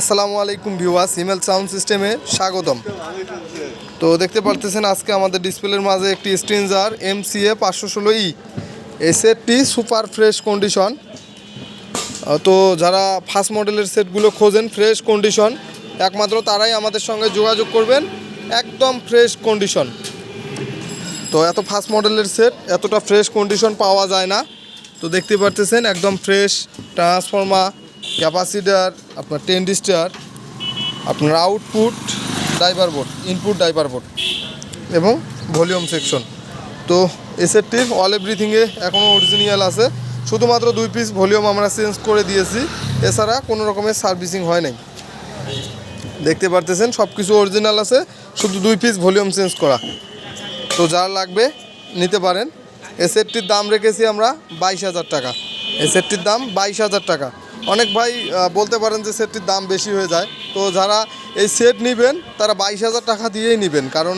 আসসালামু আলাইকুম viewers, email sound সিস্টেমে স্বাগতম। তো দেখতে পারতেছেন আজকে আমাদের ডিসপ্লের মাঝে একটি স্ট্রেঞ্জার এম সি এ পাঁচশো ষোলো ই এই সেটটি সুপার ফ্রেশ কন্ডিশন। তো যারা ফার্স্ট মডেলের সেটগুলো খোঁজেন, ফ্রেশ কন্ডিশন, একমাত্র তারাই আমাদের সঙ্গে যোগাযোগ করবেন, একদম ফ্রেশ কন্ডিশন। তো এত ফার্স্ট মডেলের সেট এতটা ফ্রেশ কন্ডিশন পাওয়া যায় না। তো দেখতে পারতেছেন একদম ফ্রেশ ট্রান্সফর্মার ক্যাপাসিটার, আপনার টেন্ডিস্টার আপনার output driver board input driver board এবং ভলিউম সেকশন তো এই সেটটির অল এভরিথিংয়ে এখনও অরিজিনাল আছে। শুধুমাত্র দুই পিস ভলিউম আমরা চেঞ্জ করে দিয়েছি। এছাড়া কোনো রকমের সার্ভিসিং হয় নাই। দেখতে পারতেছেন সব কিছু অরিজিনাল আছে। শুধু দুই পিস ভলিউম চেঞ্জ করা। তো যার লাগবে নিতে পারেন। এই সেটটির দাম রেখেছি আমরা বাইশ হাজার টাকা। এই সেটটির দাম বাইশ হাজার টাকা। অনেক ভাই বলতে পারেন যে সেটটির দাম বেশি হয়ে যায়। তো যারা এই সেট নেবেন, তারা বাইশ হাজার টাকা দিয়েই নেবেন। কারণ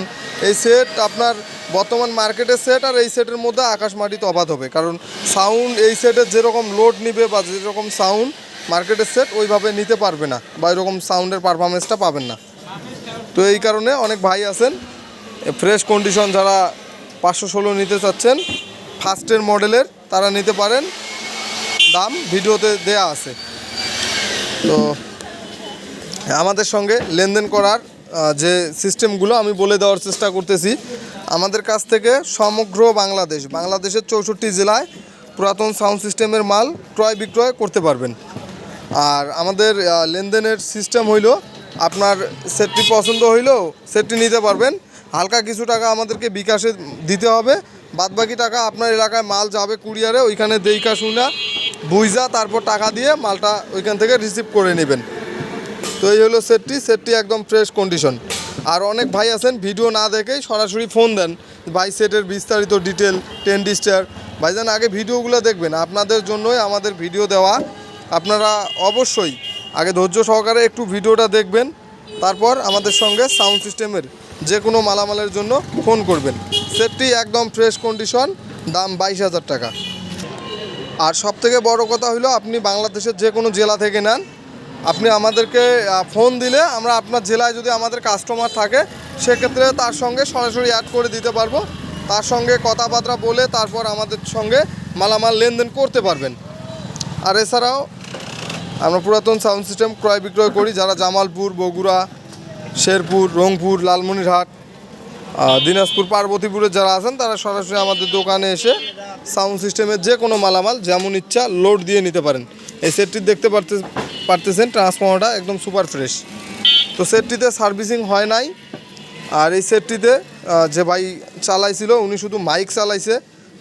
এই সেট আপনার বর্তমান মার্কেটের সেট আর এই সেটের মধ্যে আকাশ মাটি তফাত হবে। কারণ সাউন্ড এই সেটের যেরকম লোড নিবে বা যেরকম সাউন্ড মার্কেটের সেট ওইভাবে নিতে পারবে না বা এরকম সাউন্ডের পারফরমেন্সটা পাবেন না। তো এই কারণে অনেক ভাই আছেন। ফ্রেশ কন্ডিশন যারা পাঁচশো ষোলো নিতে চাচ্ছেন ফার্স্টের মডেলের তারা নিতে পারেন। দাম ভিডিওতে দেয়া আছে। তো আমাদের সঙ্গে লেনদেন করার যে সিস্টেমগুলো আমি বলে দেওয়ার চেষ্টা করতেছি। আমাদের কাছ থেকে সমগ্র বাংলাদেশ, বাংলাদেশের চৌষট্টি জেলায় পুরাতন সাউন্ড সিস্টেমের মাল ক্রয় বিক্রয় করতে পারবেন। আর আমাদের লেনদেনের সিস্টেম হইল, আপনার সেটটি পছন্দ হইলেও সেটটি নিতে পারবেন। হালকা কিছু টাকা আমাদেরকে বিকাশে দিতে হবে। বাদবাকি টাকা আপনার এলাকায় মাল যাবে কুরিয়ারে, ওইখানে দেইকা শুনা বুঝা তারপর টাকা দিয়ে মালটা ওইখান থেকে রিসিভ করে নেবেন। তো এই হলো সেটটি। সেটটি একদম ফ্রেশ কন্ডিশন আর অনেক ভাই আছেন, ভিডিও না দেখেই সরাসরি ফোন দেন। ভাই, সেটের বিস্তারিত ডিটেল টেন ডিস্টার ভাইজান, আগে ভিডিওগুলো দেখবেন। আপনাদের জন্যই আমাদের ভিডিও দেওয়া। আপনারা অবশ্যই আগে ধৈর্য সহকারে একটু ভিডিওটা দেখবেন। তারপর আমাদের সঙ্গে সাউন্ড সিস্টেমের যে কোনো মালামালের জন্য ফোন করবেন। সেটটি একদম ফ্রেশ কন্ডিশন দাম বাইশ হাজার টাকা। আর সব থেকে বড় কথা হলো আপনি বাংলাদেশের যে কোনো জেলা থেকে নেন। আপনি আমাদেরকে ফোন দিলে আমরা আপনার জেলায় যদি আমাদের কাস্টমার থাকে, সেক্ষেত্রে তার সঙ্গে সরাসরি অ্যাড করে দিতে পারব। তার সঙ্গে কথাবার্তা বলে তারপর আমাদের সঙ্গে মালামাল লেনদেন করতে পারবেন। আর এছাড়াও আমরা পুরাতন সাউন্ড সিস্টেম ক্রয় বিক্রয় করি, যারা জামালপুর, বগুড়া, শেরপুর, রংপুর, লালমনিরহাট দিনাজপুর পার্বতীপুরে যারা আছেন, তারা সরাসরি আমাদের দোকানে এসে সাউন্ড সিস্টেমের যে কোনো মালামাল যেমন ইচ্ছা লোড দিয়ে নিতে পারেন। এই সেটটি দেখতে পারতে, পারতেছেন ট্রান্সফর্মারটা একদম সুপার ফ্রেশ তো সেটটিতে সার্ভিসিং হয় নাই। আর এই সেটটিতে যে ভাই চালাইছিল, উনি শুধু মাইক চালাইছে,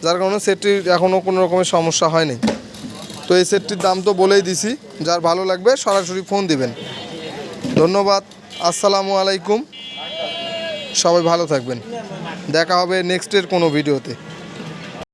যার কারণে সেটটির এখনও কোনো রকমের সমস্যা হয়নি। তো এই সেটটির দাম তো বলেই দিছি, যার ভালো লাগবে সরাসরি ফোন দিবেন। ধন্যবাদ, আসসালামু আলাইকুম। সবাই ভালো থাকবেন। দেখা হবে নেক্সটের কোনো ভিডিওতে।